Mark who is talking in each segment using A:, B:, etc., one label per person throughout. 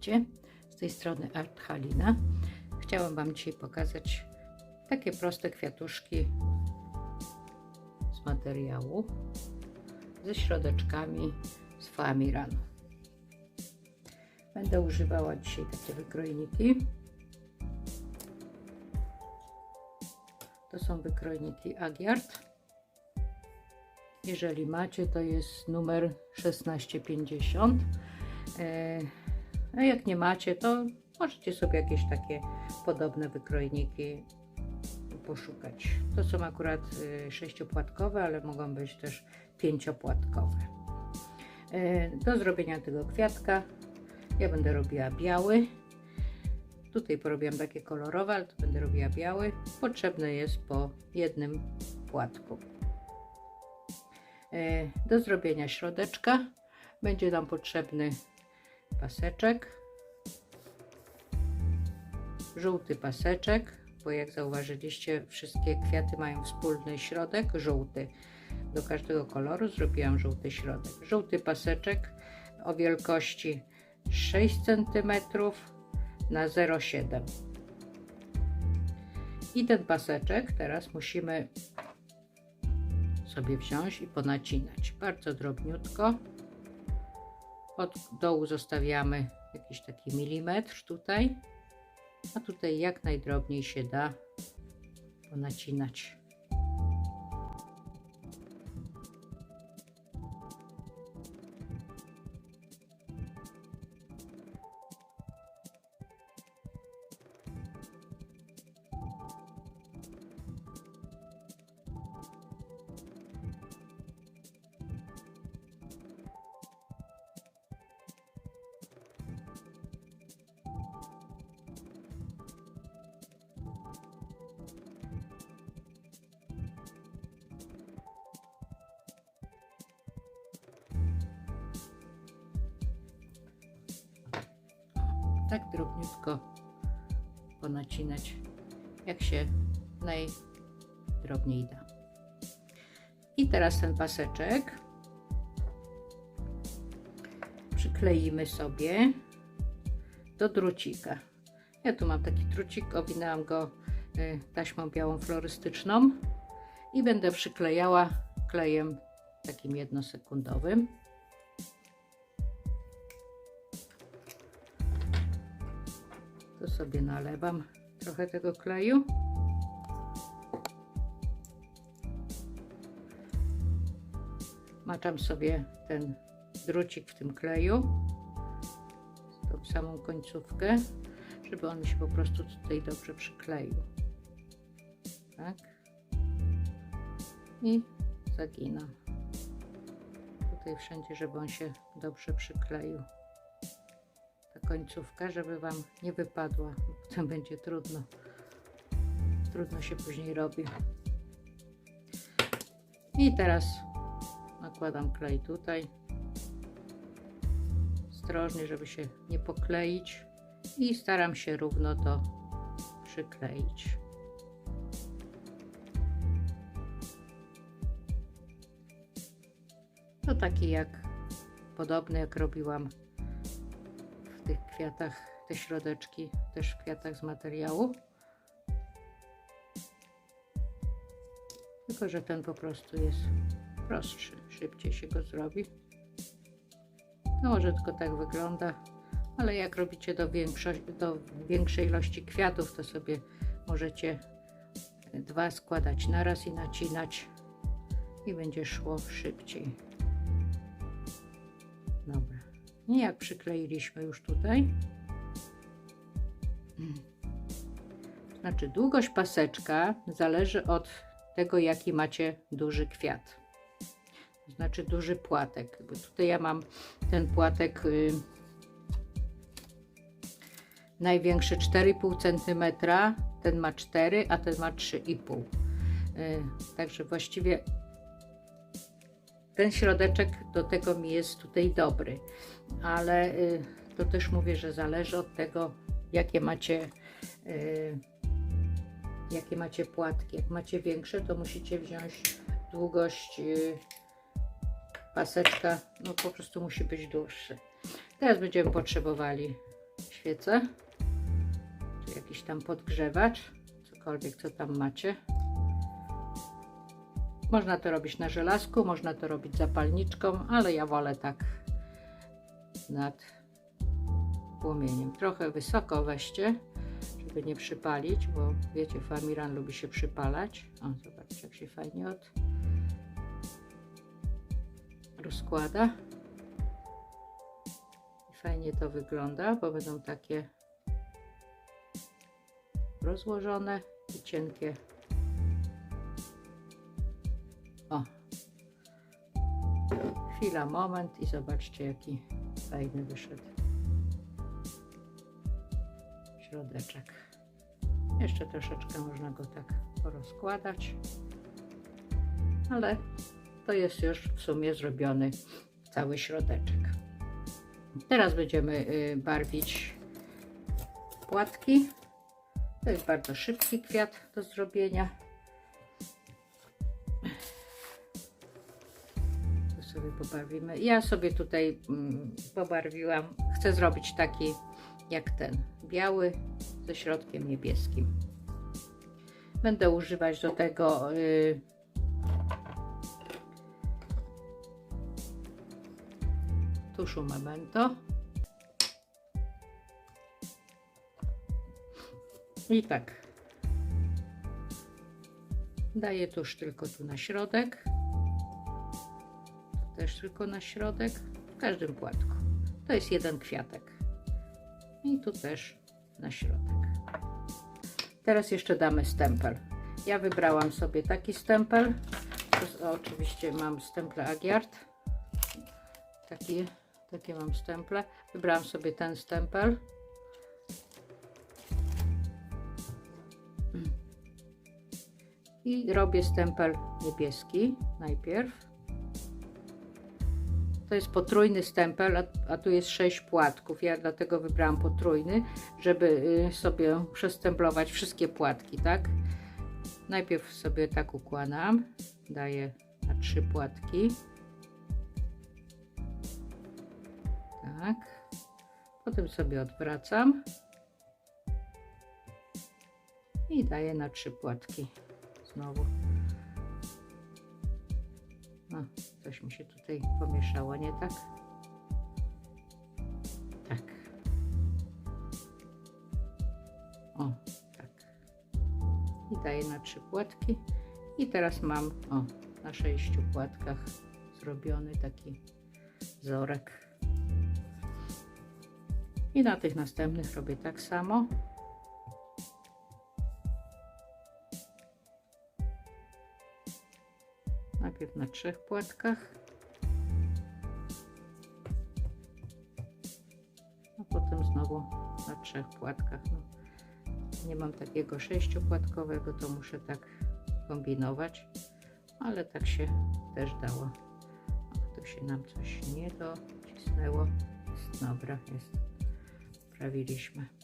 A: witajcie. Z tej strony Art Halina. Chciałam Wam dzisiaj pokazać takie proste kwiatuszki z materiału ze środeczkami z Foamiran. Będę używała dzisiaj takie wykrojniki. To są wykrojniki Agiard. Jeżeli macie, to jest numer 1650. A jak nie macie, to możecie sobie jakieś takie podobne wykrojniki poszukać. To są akurat y, sześciopłatkowe, ale mogą być też pięciopłatkowe. E, Do zrobienia tego kwiatka ja będę robiła biały. Tutaj porobiłam takie kolorowe, ale to będę robiła biały. Potrzebne jest po jednym płatku. E, Do zrobienia środeczka będzie nam potrzebny paseczek, żółty paseczek, bo jak zauważyliście, wszystkie kwiaty mają wspólny środek żółty. Do każdego koloru zrobiłam żółty środek. Żółty paseczek o wielkości 6 cm na 0,7 i ten paseczek teraz musimy sobie wziąć i ponacinać bardzo drobniutko. Od dołu zostawiamy jakiś taki milimetr tutaj, a tutaj jak najdrobniej się da ponacinać. Tak drobniutko ponacinać, jak się najdrobniej da. I teraz ten paseczek przykleimy sobie do drucika. Ja tu mam taki drucik, owinęłam go y, taśmą białą florystyczną i będę przyklejała klejem takim jednosekundowym. Sobie nalewam trochę tego kleju. Maczam sobie ten drucik w tym kleju, tą samą końcówkę, żeby on się po prostu tutaj dobrze przykleił. Tak. I zaginam. Tutaj wszędzie, żeby on się dobrze przykleił ta końcówka, żeby Wam nie wypadła. Potem będzie trudno. Trudno się później robi. I teraz nakładam klej tutaj. Ostrożnie, żeby się nie pokleić. I staram się równo to przykleić. To taki jak podobny jak robiłam kwiatach, te środeczki też w kwiatach z materiału. Tylko, że ten po prostu jest prostszy, szybciej się go zrobi. No może tylko tak wygląda, ale jak robicie do, do większej ilości kwiatów, to sobie możecie dwa składać naraz i nacinać i będzie szło szybciej. Dobra. I jak przykleiliśmy już tutaj, znaczy długość paseczka zależy od tego, jaki macie duży kwiat. Znaczy duży płatek. Bo tutaj ja mam ten płatek y, największy 4,5 cm, ten ma 4, a ten ma 3,5. Y, także właściwie ten środeczek do tego mi jest tutaj dobry, ale y, to też mówię, że zależy od tego, jakie macie, y, jakie macie płatki. Jak macie większe, to musicie wziąć długość y, paseczka, no po prostu musi być dłuższy. Teraz będziemy potrzebowali świecę, czy jakiś tam podgrzewacz, cokolwiek co tam macie. Można to robić na żelazku, można to robić zapalniczką, ale ja wolę tak nad płomieniem. Trochę wysoko weźcie, żeby nie przypalić, bo wiecie, famiran lubi się przypalać. O, zobaczcie, jak się fajnie od rozkłada. Fajnie to wygląda, bo będą takie rozłożone i cienkie. Chwila, moment i zobaczcie, jaki fajny wyszedł środeczek. Jeszcze troszeczkę można go tak porozkładać, ale to jest już w sumie zrobiony cały środeczek. Teraz będziemy y, barwić płatki. To jest bardzo szybki kwiat do zrobienia. Sobie pobarwimy. Ja sobie tutaj mm, pobarwiłam. Chcę zrobić taki jak ten biały ze środkiem niebieskim. Będę używać do tego y, tuszu Memento. I tak. Daję tusz tylko tu na środek. Tylko na środek. W każdym płatku. To jest jeden kwiatek. I tu też na środek. Teraz jeszcze damy stempel. Ja wybrałam sobie taki stempel. Oczywiście mam stemple Agiard. Taki, takie mam stemple. Wybrałam sobie ten stempel. I robię stempel niebieski najpierw. To jest potrójny stempel, a, a, tu jest 6 płatków. Ja dlatego wybrałam potrójny, żeby y, sobie przestemplować wszystkie płatki, tak? Najpierw sobie tak układam. Daję na 3 płatki. Tak. Potem sobie odwracam. I daję na 3 płatki. Znowu. No, coś mi się tutaj pomieszało, nie tak? Tak. O, tak. I daję na trzy płatki. I teraz mam, o, na sześciu płatkach zrobiony taki wzorek. I na tych następnych robię tak samo. Najpierw na trzech płatkach. A potem znowu na trzech płatkach. No, nie mam takiego sześciopłatkowego, to muszę tak kombinować, ale tak się też dało. O, tu się nam coś nie docisnęło. Dobra, jest. Prawiliśmy.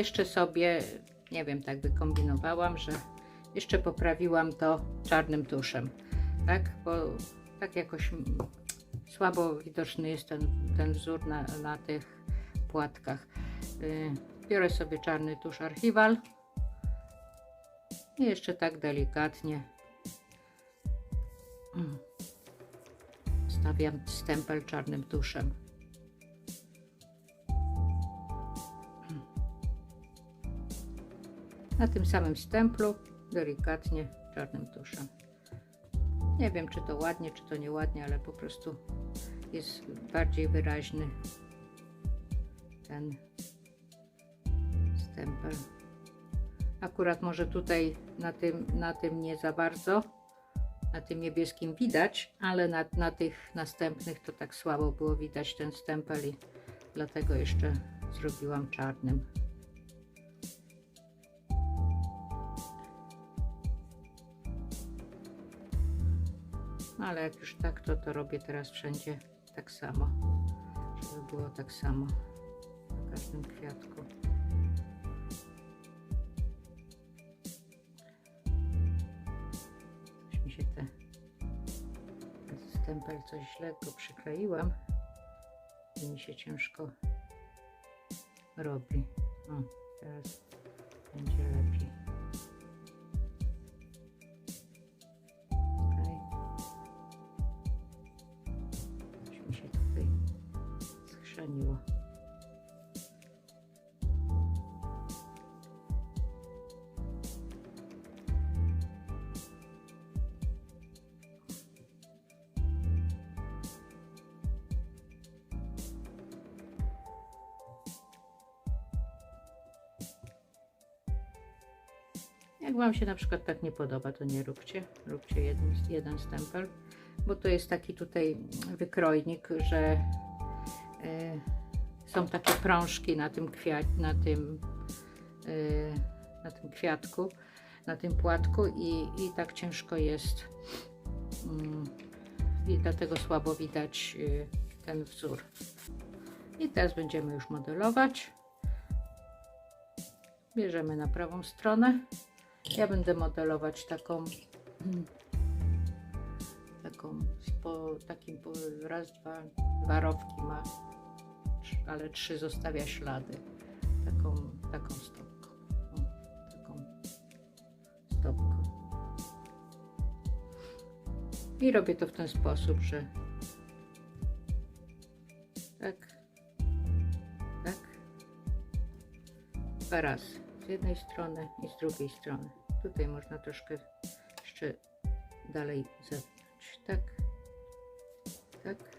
A: Jeszcze sobie, nie wiem, tak wykombinowałam, że jeszcze poprawiłam to czarnym tuszem. Tak, bo tak jakoś słabo widoczny jest ten, ten wzór na, na tych płatkach. Y, biorę sobie czarny tusz archiwal i jeszcze tak delikatnie mm, stawiam stempel czarnym tuszem. Na tym samym stemplu delikatnie czarnym tuszem. Nie wiem, czy to ładnie, czy to nieładnie, ale po prostu jest bardziej wyraźny ten stempel. Akurat może tutaj na tym, na tym nie za bardzo, na tym niebieskim widać, ale na, na tych następnych to tak słabo było widać ten stempel i dlatego jeszcze zrobiłam czarnym. Ale jak już tak, to to robię teraz wszędzie tak samo, żeby było tak samo na każdym kwiatku. Coś mi się te, stempel coś źle go przykleiłam i mi się ciężko robi. O, teraz będzie lepiej. Jak Wam się na przykład tak nie podoba, to nie róbcie. Róbcie jeden, jeden stempel, bo to jest taki tutaj wykrojnik, że są takie prążki na tym kwiat, na tym, e, na tym kwiatku, na tym płatku i, i tak ciężko jest mm, i dlatego słabo widać e, ten wzór. I teraz będziemy już modelować. Bierzemy na prawą stronę. Ja będę modelować taką taką po takim raz, dwa, dwa rowki ma, ale trzy zostawia ślady. Taką, taką stopką. O, taką stopką. I robię to w ten sposób, że tak, tak, dwa razy. Z jednej strony i z drugiej strony. Tutaj można troszkę jeszcze dalej zepchnąć. Tak, tak.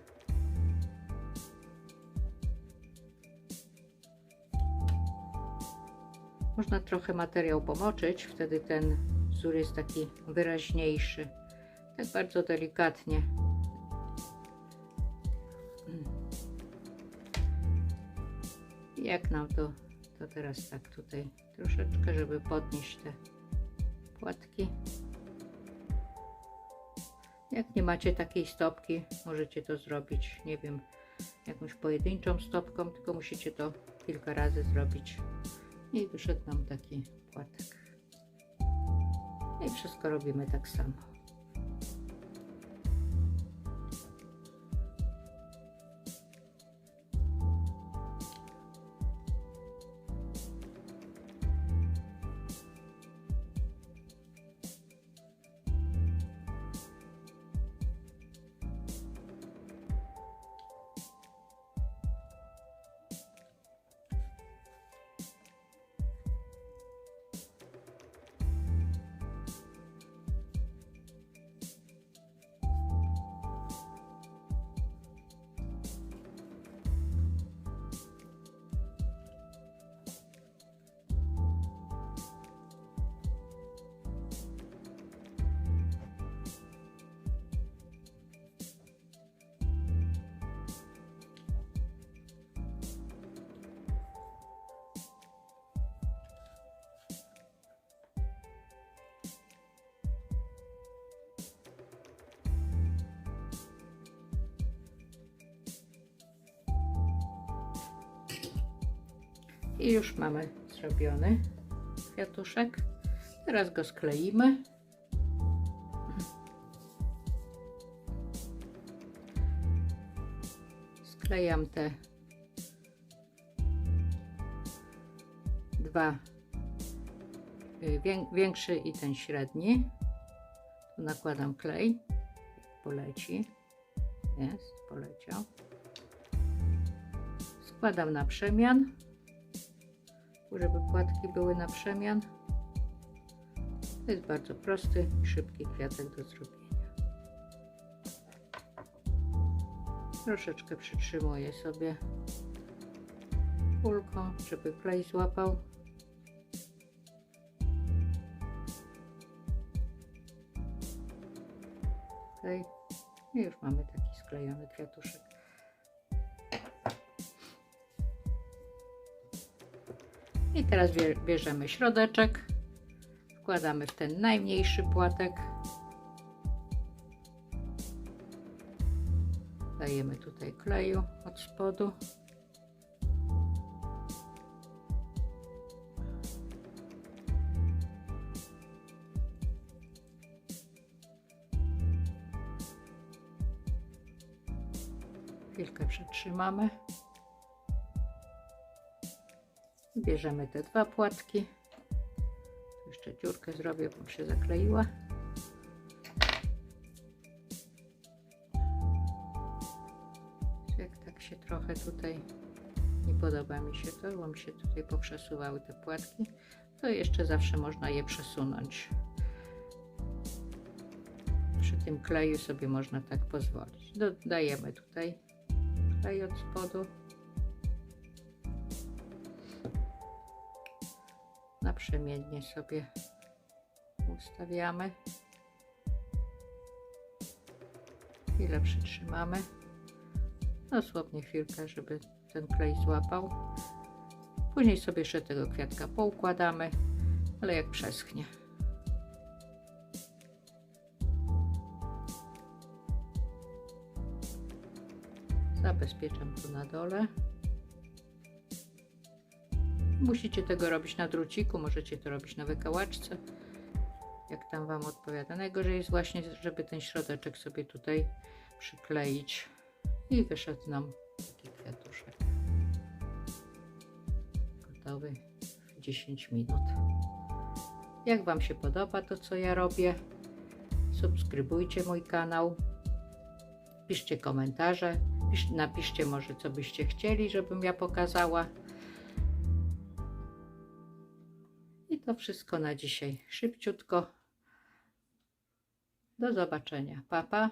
A: Można trochę materiał pomoczyć, wtedy ten wzór jest taki wyraźniejszy. Tak bardzo delikatnie. Jak nam to, to teraz tak tutaj troszeczkę, żeby podnieść te płatki. Jak nie macie takiej stopki, możecie to zrobić, nie wiem, jakąś pojedynczą stopką, tylko musicie to kilka razy zrobić. I wyszedł nam taki płatek. I wszystko robimy tak samo. I już mamy zrobiony kwiatuszek. Teraz go skleimy. Sklejam te dwa, y, wię- większy i ten średni. Tu nakładam klej, poleci. Jest, poleciał. Składam na przemian żeby płatki były na przemian. To jest bardzo prosty i szybki kwiatek do zrobienia. Troszeczkę przytrzymuję sobie kulką, żeby klej złapał. Okej. I już mamy taki sklejony kwiatuszek. I teraz bie- bierzemy środeczek, wkładamy w ten najmniejszy płatek. Dajemy tutaj kleju od spodu. Chwilkę przetrzymamy. Bierzemy te dwa płatki. Jeszcze dziurkę zrobię, bo się zakleiła. Jak tak się trochę tutaj nie podoba mi się to, bo mi się tutaj poprzesuwały te płatki, to jeszcze zawsze można je przesunąć. Przy tym kleju sobie można tak pozwolić. Dodajemy tutaj klej od spodu. Naprzemiennie sobie ustawiamy. Chwilę przytrzymamy. Dosłownie chwilkę, żeby ten klej złapał. Później sobie jeszcze tego kwiatka poukładamy, ale jak przeschnie. Zabezpieczam tu na dole. Musicie tego robić na druciku, możecie to robić na wykałaczce, jak tam Wam odpowiada. Najgorzej jest właśnie, żeby ten środeczek sobie tutaj przykleić i wyszedł nam taki kwiatuszek. Gotowy w 10 minut. Jak Wam się podoba to, co ja robię, subskrybujcie mój kanał, piszcie komentarze, pisz, napiszcie może, co byście chcieli, żebym ja pokazała. To wszystko na dzisiaj. Szybciutko. Do zobaczenia. Pa, pa.